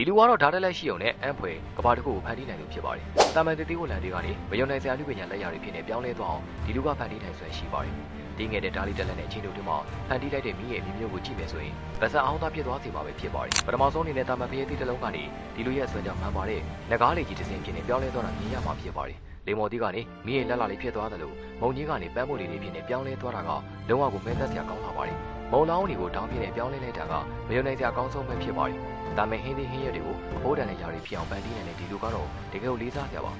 ဒီလူကတော့ဓာတ်တက်လက်ရှိုံနဲ့အံဖွယ်ကဘာတစ်ခုကိုဖန်တီးနိုင်လို့ဖြစ်ပါတယ်။တာမန်တတိကိုလန်တွေကနေမယုံနိုင်စရာလူပညာလက်ရာတွေဖြစ်နေပြောင်းလဲသွားအောင်ဒီလူကဖန်တီးနိုင်ဆွဲရှိပါတယ်။ဒီငယ်တဲ့ဓာတ်လေးတက်လက်နဲ့အချိန်တို့တွေမှာဖန်တီးလိုက်တဲ့မိရဲ့အမျိုးမျိုးကိုကြည့်မယ်ဆိုရင်ဗဇက်အောင်သားဖြစ်သွားစေမှာပဲဖြစ်ပါတယ်။ပထမဆုံးအနေနဲ့တာမန်ဖျဲသီးတစ်လုံးကနေဒီလူရဲ့အစွမ်းကြောင့်မှန်ပါတယ်။လက်ကားလေးကြီးတစ်စင်းဖြစ်နေပြောင်းလဲသွားတာမြင်ရမှာဖြစ်ပါတယ်။လေမော်တီကနေမိရဲ့လက်လာလေးဖြစ်သွားတယ်လို့မုံကြီးကနေပန်းမို့လေးလေးဖြစ်နေပြောင်းလဲသွားတာကလုံးဝကိုမဲသက်စရာကောင်းလာပါတယ်။ မုံလောင်းတွေကိုတောင်းပြနေပြောင်းလဲလိုက်တာကမယုံနိုင်စရာအကောင်းဆုံးပဲဖြစ်ပါတယ်။ဒါမဲ့ဟင်းသီးဟင်းရွက်တွေကိုအဖိုးတန်တဲ့ຢာတွေဖြစ်အောင်ပန်တီးနေတဲ့ဒီလူကတော့တကယ်ကိုလေးစားစရာပါ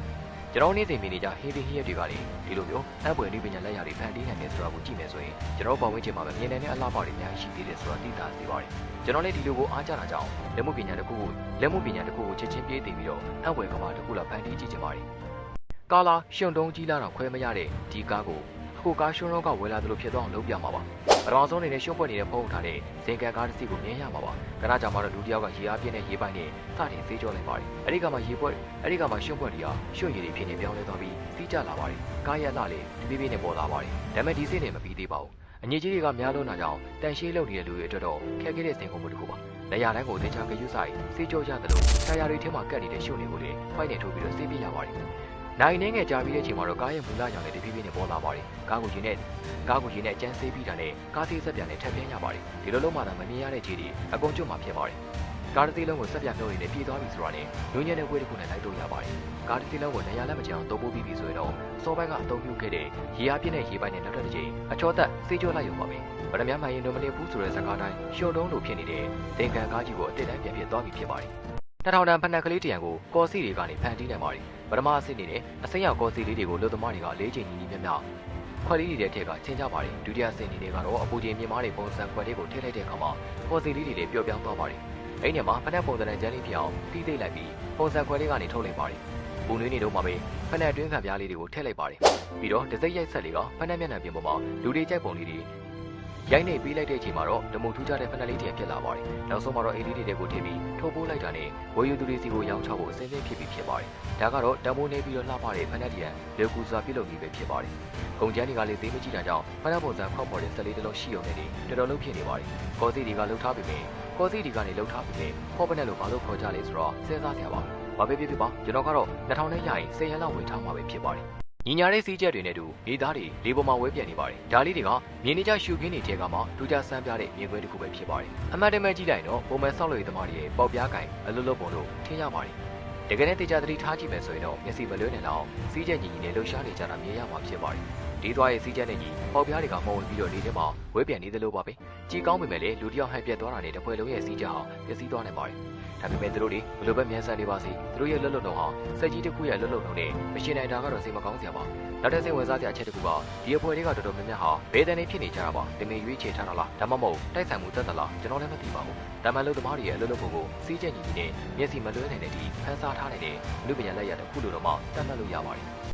။ကျွန်တော်နေ့စဉ်မြင်နေကြဟင်းသီးဟင်းရွက်တွေကလေဒီလိုမျိုးအပွင့်နည်းပညာလက်ရာတွေဖန်တီးနိုင်တယ်ဆိုတာကိုကြည့်မယ်ဆိုရင်ကျွန်တော်ပတ်ဝန်းကျင်မှာပဲမြင်နိုင်တဲ့အလားပါတွေအများကြီးရှိသေးတယ်ဆိုတာသိသာစေပါတယ်။ကျွန်တော်လည်းဒီလိုကိုအားကြတာကြောင့်လက်မှုပညာတစ်ခုကိုလက်မှုပညာတစ်ခုကိုချက်ချင်းပြေးတည်ပြီးတော့အပွင့်ကမာတစ်ခုလောက်ဖန်တီးကြည့်ချင်ပါတယ်။ကာလာရှင်တုံးကြီးလာတော့ခွဲမရတဲ့ဒီကားကိုအခုကားရှင်ရောကဝယ်လာသလိုဖြစ်သွားအောင်လုပ်ပြမှာပါ ပထမဆုံးအနေနဲ့ရှုံ့ပွက်နေတဲ့ဖုံးထားတဲ့ဇင်ကန်ကားတစ်စီးကိုမြင်ရမှာပါခဏကြာမှတော့လူတစ်ယောက်ကရေအားပြင်းတဲ့ရေပိုက်နဲ့စတင်သေးကြောလိုက်ပါတယ်အဲ့ဒီကမှရေပွက်အဲ့ဒီကမှရှုံ့ပွက်တွေကရှုံ့ရည်တွေဖြစ်နေပြောင်းလဲသွားပြီးစီးကျလာပါတယ်ကားရက်လှလေးတပြေးပြေးနဲ့ပေါ်လာပါတယ်ဒါပေမဲ့ဒီစိနဲ့မပြီးသေးပါဘူးအငြိကြီးတွေကများလို့နာကြောင့်တန်ရှင်းလုပ်နေတဲ့လူတွေအတွက်တော့ခက်ခဲတဲ့စင်ကုန်မှုတစ်ခုပါနေရာတိုင်းကိုတင်ချာကယူဆိုင်စေးကြောရတယ်လို့ဆရာတွေထဲမှာကတ်နေတဲ့ရှုံ့တွေကိုလေဖိုက်နဲ့ထိုးပြီးတော့စေးပြရပါတယ် နိုင်နေငယ်ကြာပြီးတဲ့အချိန်မှာတော့ကားရဲ့မူလရောင်နဲ့တပြေးပြေးနဲ့ပေါ်လာပါတယ်ကားကိုရင်နဲ့ကားကိုရင်နဲ့အကျန်းစေးပြီးတာနဲ့ကားသေးဆက်ပြန်နဲ့ထပ်ပြင်းရပါတယ်ဒီလိုလုံးမှတော့မမြင်ရတဲ့ခြေတွေအကုန်ကျွတ်မှာဖြစ်ပါတယ်ကားတစ်စီးလုံးကိုဆက်ပြနှုတ်ရည်နဲ့ပြေးသွားပြီဆိုတာနဲ့ညဉ့်ညံ့တဲ့ဝေးတစ်ခုနဲ့လိုက်တော့ရပါတယ်ကားတစ်စီးလုံးကိုနေရာလက်မချအောင်တုံးပိုးပြီးပြီဆိုရင်တော့စောပိုင်းကအသုံးပြုခဲ့တဲ့ရေအားပြည့်တဲ့ရေပိုက်နဲ့နောက်တစ်ချိန်အချောသက်စေးကြောလိုက်ရုံပါပဲဗရမ ्या မှန်ရင်တော့မနေဘူးဆိုတဲ့စကားတိုင်းရှုံတုံးလိုဖြစ်နေတဲ့သင်္ကန်ကားကြီးကိုအတစ်တိုင်းပြန်ပြသွားပြီဖြစ်ပါတယ် တထောင်တန်ဖက်နှက်ကလေးတရံကိုကော်စီတွေကနေဖန်တီးနိုင်ပါတယ်ပထမအဆင့်အနေနဲ့အစိမ်းရောက်ကော်စီလေးတွေကိုလူသမားတွေကလေးချိန်ညီညီမျှမျှခွက်လေးတွေတဲ့ထက်ကချင်းကြပါတယ်ဒုတိယအဆင့်အနေနဲ့ကတော့အပူချိန်မြင့်မားတဲ့ပုံစံခွက်လေးကိုထည့်လိုက်တဲ့အခါမှာကော်စီလေးတွေလည်းပျော့ပြောင်းသွားပါတယ်အဲ့ဒီမှာဖက်နှက်ပုံစံနဲ့ကျန်းလေးဖြစ်အောင်တီးသိမ့်လိုက်ပြီးပုံစံခွက်လေးကနေထုတ်လိုက်ပါတယ်ပူနွေးနေတော့မှပဲဖက်နှက်အတွင်းခံပြားလေးတွေကိုထည့်လိုက်ပါတယ်ပြီးတော့ဒစိမ့်ရိုက်ဆက်လေးကဖက်နှက်မျက်နှာပြင်ပေါ်မှာလူတွေကြိုက်ပုံလေးတွေ ရိုက်နေပေးလိုက်တဲ့အချိန်မှာတော့ဓမုံထူးခြားတဲ့ဖက်နှက်လေးတွေဖြစ်လာပါတယ်နောက်ဆုံးမှာတော့အေးလေးတွေကိုထည့်ပြီးထိုးပိုးလိုက်တာနဲ့ဝေယူသူတွေစီကိုရောင်းချဖို့အစင်းစင်းဖြစ်ပြီးဖြစ်ပါတယ်ဒါကတော့တံမိုးနေပြီးတော့လှပတဲ့ဖက်နှက်တရံလေကူစွာပြုတ်လုပ်ပြီးပဲဖြစ်ပါတယ်ကုန်ကျန်းတွေကလည်းသေးမကြည့်တာကြောင့်ဖက်နှက်ပုံစံခောက်ပေါ်တဲ့ဆက်လေးတစ်လုံးရှိုံနဲ့တော်တော်လုံးဖြစ်နေပါတယ်ကော်စီတွေကလှုပ်ထားပြီးမြင်ကော်စီတွေကနေလှုပ်ထားပြီးမြင်ဖော့ပနက်လို့ဘာလို့ခေါ်ကြလဲဆိုတော့စဉ်းစားစရာပါဘာပဲဖြစ်ဖြစ်ပါကျွန်တော်ကတော့2000နဲ့ရရင်10ရန်လောက်ဝယ်ထားမှာပဲဖြစ်ပါတယ် ညီညာတဲ့စီးချက်တွေနဲ့တူမြေသားတွေလေပေါ်မှာဝဲပြန်နေပါတယ်။ဒါလေးတွေကမြင်းနေကြရှုခင်းတွေထဲကမှဒူးကြဆန်းပြတဲ့မြင်ကွင်းတစ်ခုပဲဖြစ်ပါတယ်။အမှတ်တမဲ့ကြည့်လိုက်တော့ပုံမှန်ဆောက်လို့ရသမားတွေရဲ့ပေါက်ပြားကင်အလွတ်လွတ်ပုံလို့ထင်ရပါတယ်။တကယ်နဲ့တေချာသတိထားကြည့်မယ်ဆိုရင်တော့မျက်စိမလွဲနေလောက်စီးချက်ညီညီနဲ့လှုပ်ရှားနေကြတာမြင်ရမှာဖြစ်ပါတယ်။ ဒီသွားရဲ့စီးချက်နဲ့ညီပေါက်ပြားတွေကမှုံဝင်ပြီးတော့လေထဲမှာဝဲပြန်နေသလိုပါပဲ။ကြည်ကောင်းပေမဲ့လည်းလူတစ်ယောက်ဟန်ပြက်သွားတာနဲ့တပွဲလုံးရဲ့စီးချက်ဟာပျက်စီးသွားနိုင်ပါတယ်။ဒါပေမဲ့သူတို့တွေဘယ်လိုပဲမြန်ဆန်နေပါစေသူတို့ရဲ့လွတ်လွတ်နှုံဟာစက်ကြီးတစ်ခုရဲ့လွတ်လွတ်နှုံနဲ့မရှင်နိုင်တာကတော့စိတ်မကောင်းစရာပါနောက်တစ်စိတ်ဝင်စားစရာအချက်တစ်ခုကဒီအဖွဲတွေကတော်တော်များများဟာဘယ်တန်နေဖြစ်နေကြတာပါတမင်ရွေးချယ်ထားတာလားဒါမှမဟုတ်တိုက်ဆိုင်မှုတက်သလားကျွန်တော်လည်းမသိပါဘူးဒါမှလို့သမားတွေရဲ့အလွတ်လွတ်ပုံကိုစီးချက်ညီညီနဲ့မျက်စိမလွဲနိုင်တဲ့ဒီဖန်ဆားထားနေတဲ့လူပညာလက်ရတစ်ခုလိုတော့မှတတ်မှတ်လို့ရပါတယ်